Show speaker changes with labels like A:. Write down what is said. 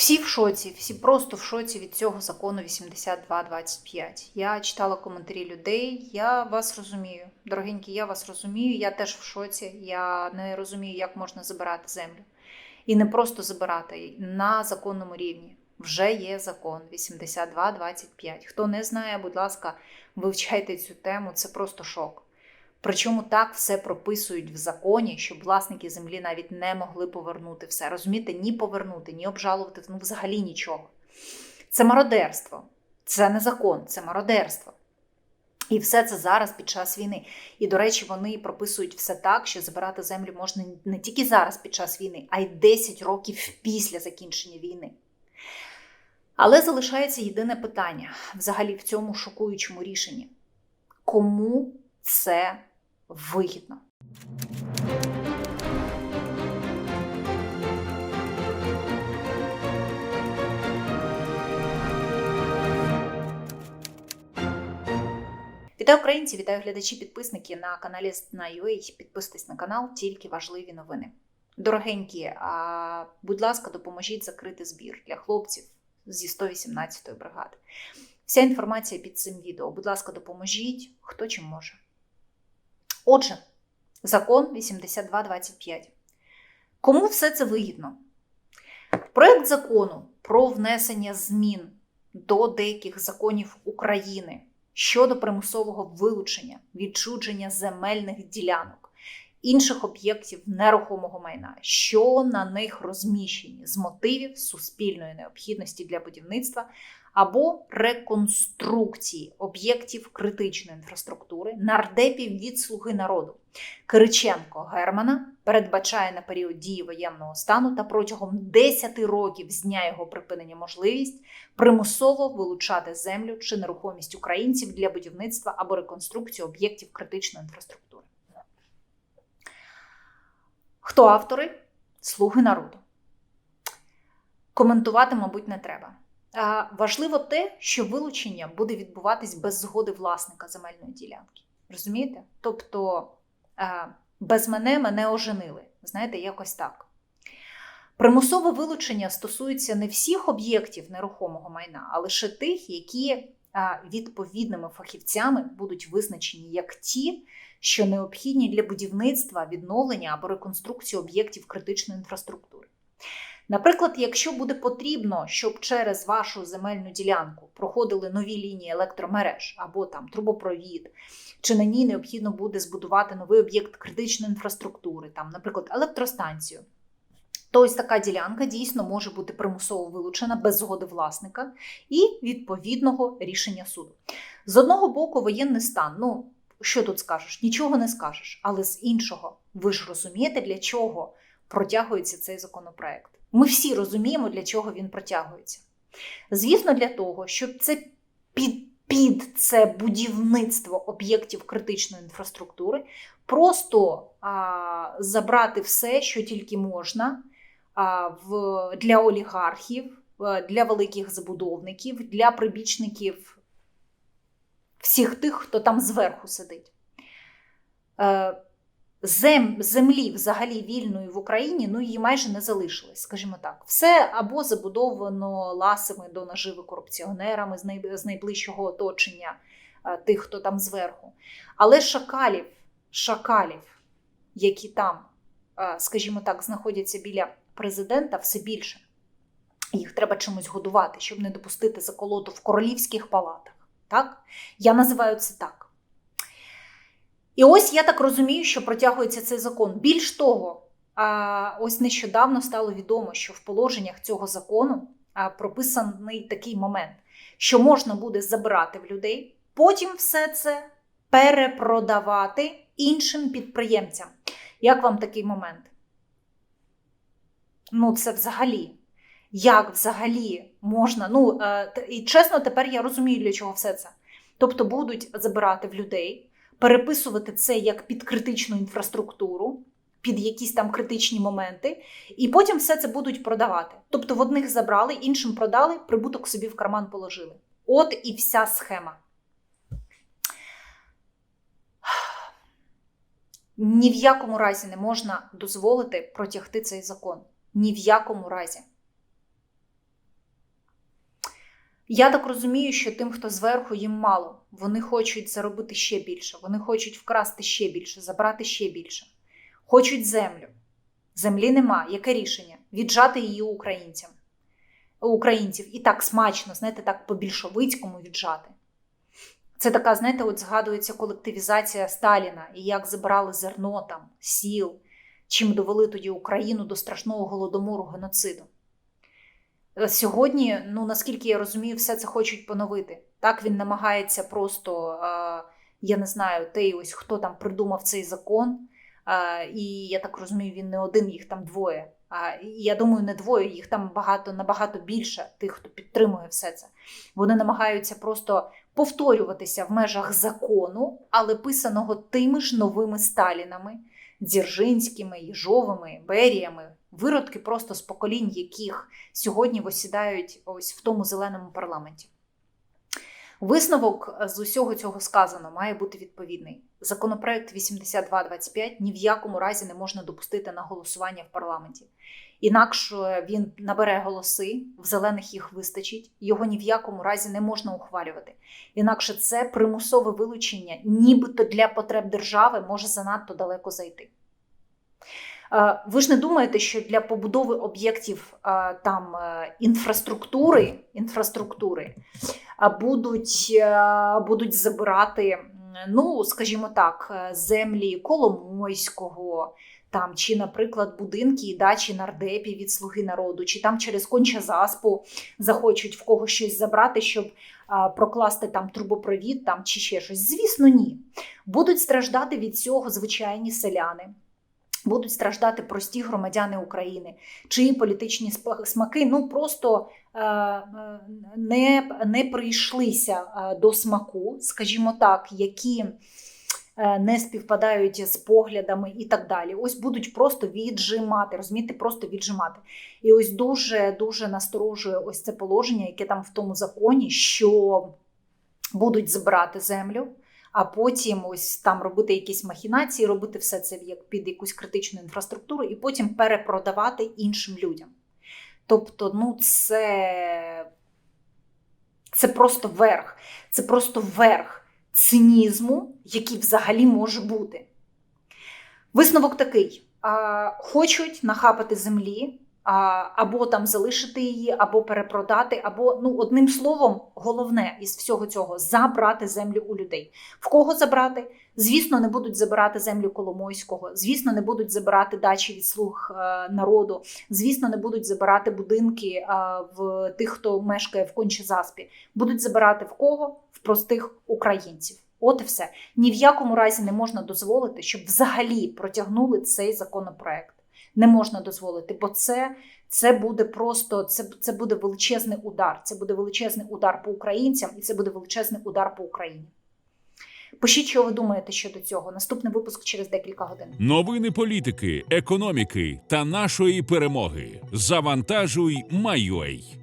A: Всі в шоці, всі просто в шоці від цього закону 8225. Я читала коментарі людей. Я вас розумію. Дорогенькі, я вас розумію. Я теж в шоці. Я не розумію, як можна забирати землю. І не просто забирати на законному рівні. Вже є закон 8225. Хто не знає, будь ласка, вивчайте цю тему. Це просто шок. Причому так все прописують в законі, щоб власники землі навіть не могли повернути все. Розумієте, ні повернути, ні обжалувати, ну взагалі нічого. Це мародерство, це не закон, це мародерство. І все це зараз під час війни. І, до речі, вони прописують все так, що забирати землю можна не тільки зараз під час війни, а й 10 років після закінчення війни. Але залишається єдине питання взагалі в цьому шокуючому рішенні: кому це вигідно? Вітаю українці, вітаю глядачі, підписники на каналі Знаю.ua. Підписуйтесь на канал, тільки важливі новини. Дорогенькі, а, будь ласка, допоможіть закрити збір для хлопців зі 118-ї бригади. Вся інформація під цим відео. Будь ласка, допоможіть, хто чим може. Отже, закон 8225. Кому все це вигідно? Проект закону про внесення змін до деяких законів України щодо примусового вилучення, відчудження земельних ділянок, інших об'єктів нерухомого майна, що на них розміщені з мотивів суспільної необхідності для будівництва або реконструкції об'єктів критичної інфраструктури, нардепів від слуги народу. Кириченко Германа передбачає на період дії воєнного стану та протягом 10 років з дня його припинення можливість примусово вилучати землю чи нерухомість українців для будівництва або реконструкції об'єктів критичної інфраструктури. Хто автори? Слуги народу. Коментувати, мабуть, не треба. Важливо те, що вилучення буде відбуватись без згоди власника земельної ділянки. Розумієте? Тобто без мене мене оженили. Знаєте, якось так. Примусове вилучення стосується не всіх об'єктів нерухомого майна, а лише тих, які відповідними фахівцями будуть визначені як ті, що необхідні для будівництва, відновлення або реконструкції об'єктів критичної інфраструктури. Наприклад, якщо буде потрібно, щоб через вашу земельну ділянку проходили нові лінії електромереж або там трубопровід, чи на ній необхідно буде збудувати новий об'єкт критичної інфраструктури, там, наприклад, електростанцію, то ось така ділянка дійсно може бути примусово вилучена без згоди власника і відповідного рішення суду. З одного боку, воєнний стан, ну що тут скажеш? Нічого не скажеш, але з іншого, ви ж розумієте, для чого протягується цей законопроект. Ми всі розуміємо, для чого він протягується. Звісно, для того, щоб це під під це будівництво об'єктів критичної інфраструктури, просто а, забрати все, що тільки можна а, в, для олігархів, для великих забудовників, для прибічників всіх тих, хто там зверху сидить. Е, зем, землі взагалі вільної в Україні ну її майже не залишилось, скажімо так. Все або забудовано ласами до наживи корупціонерами з найближчого оточення тих, хто там зверху. Але шакалів, шакалів, які там, скажімо так, знаходяться біля президента, все більше. Їх треба чимось годувати, щоб не допустити заколоту в королівських палатах. Так? Я називаю це так. І ось я так розумію, що протягується цей закон. Більш того, ось нещодавно стало відомо, що в положеннях цього закону прописаний такий момент, що можна буде забрати в людей, потім все це перепродавати іншим підприємцям. Як вам такий момент? Ну, це взагалі. Як взагалі можна? Ну, е, і чесно, тепер я розумію, для чого все це. Тобто будуть забирати в людей переписувати це як під критичну інфраструктуру, під якісь там критичні моменти, і потім все це будуть продавати. Тобто в одних забрали, іншим продали, прибуток собі в карман положили. От і вся схема. Ні в якому разі не можна дозволити протягти цей закон. Ні в якому разі. Я так розумію, що тим, хто зверху, їм мало. Вони хочуть заробити ще більше, вони хочуть вкрасти ще більше, забрати ще більше. Хочуть землю. Землі нема. Яке рішення? Віджати її українцям. Українців. І так смачно, знаєте, так по-більшовицькому віджати. Це така, знаєте, от згадується колективізація Сталіна і як забирали зерно там, сіл, чим довели тоді Україну до страшного голодомору геноциду. Е, Сьогодні, ну наскільки я розумію, все це хочуть поновити. Так він намагається просто, е, я не знаю, той ось хто там придумав цей закон. е, І я так розумію, він не один, їх там двоє. А, Я думаю, не двоє, їх там багато набагато більше тих, хто підтримує все це. Вони намагаються просто повторюватися в межах закону, але писаного тими ж новими Сталінами, Дзержинськими, Єжовими, Беріями, виродки просто з поколінь, яких сьогодні восідають ось в тому зеленому парламенті. Висновок з усього цього сказано має бути відповідний. Законопроект 8225 ні в якому разі не можна допустити на голосування в парламенті. Інакше він набере голоси, в зелених їх вистачить, його ні в якому разі не можна ухвалювати. Інакше це примусове вилучення, нібито для потреб держави може занадто далеко зайти. Ви ж не думаєте, що для побудови об'єктів там е, інфраструктури, інфраструктури будуть, е, будуть забирати, ну, скажімо так, е, землі Коломойського, там, чи, наприклад, будинки і дачі нардепів від Слуги народу, чи там через конча заспу захочуть в когось щось забрати, щоб а, прокласти там трубопровід там, чи ще щось. Звісно, ні. Будуть страждати від цього звичайні селяни. Будуть страждати прості громадяни України, чиї політичні смаки ну просто е, не, не прийшлися е, до смаку, скажімо так, які е, не співпадають з поглядами і так далі. Ось будуть просто віджимати, розумієте, просто віджимати. І ось дуже дуже насторожує ось це положення, яке там в тому законі, що будуть збирати землю а потім ось там робити якісь махінації, робити все це як під якусь критичну інфраструктуру, і потім перепродавати іншим людям. Тобто, ну це, це просто верх, це просто верх цинізму, який взагалі може бути. Висновок такий: хочуть нахапати землі. Або там залишити її, або перепродати, або ну одним словом, головне із всього цього забрати землю у людей. В кого забрати? Звісно, не будуть забирати землю Коломойського. Звісно, не будуть забирати дачі від слуг е, народу. Звісно, не будуть забирати будинки е, в тих, хто мешкає в Кончезаспі. Будуть забирати в кого? В простих українців. От і все. Ні в якому разі не можна дозволити, щоб взагалі протягнули цей законопроект. Не можна дозволити, бо це, це буде просто це, це буде величезний удар. Це буде величезний удар по українцям, і це буде величезний удар по Україні. Пишіть, що ви думаєте щодо цього. Наступний випуск через декілька годин.
B: Новини політики, економіки та нашої перемоги. Завантажуй, майой.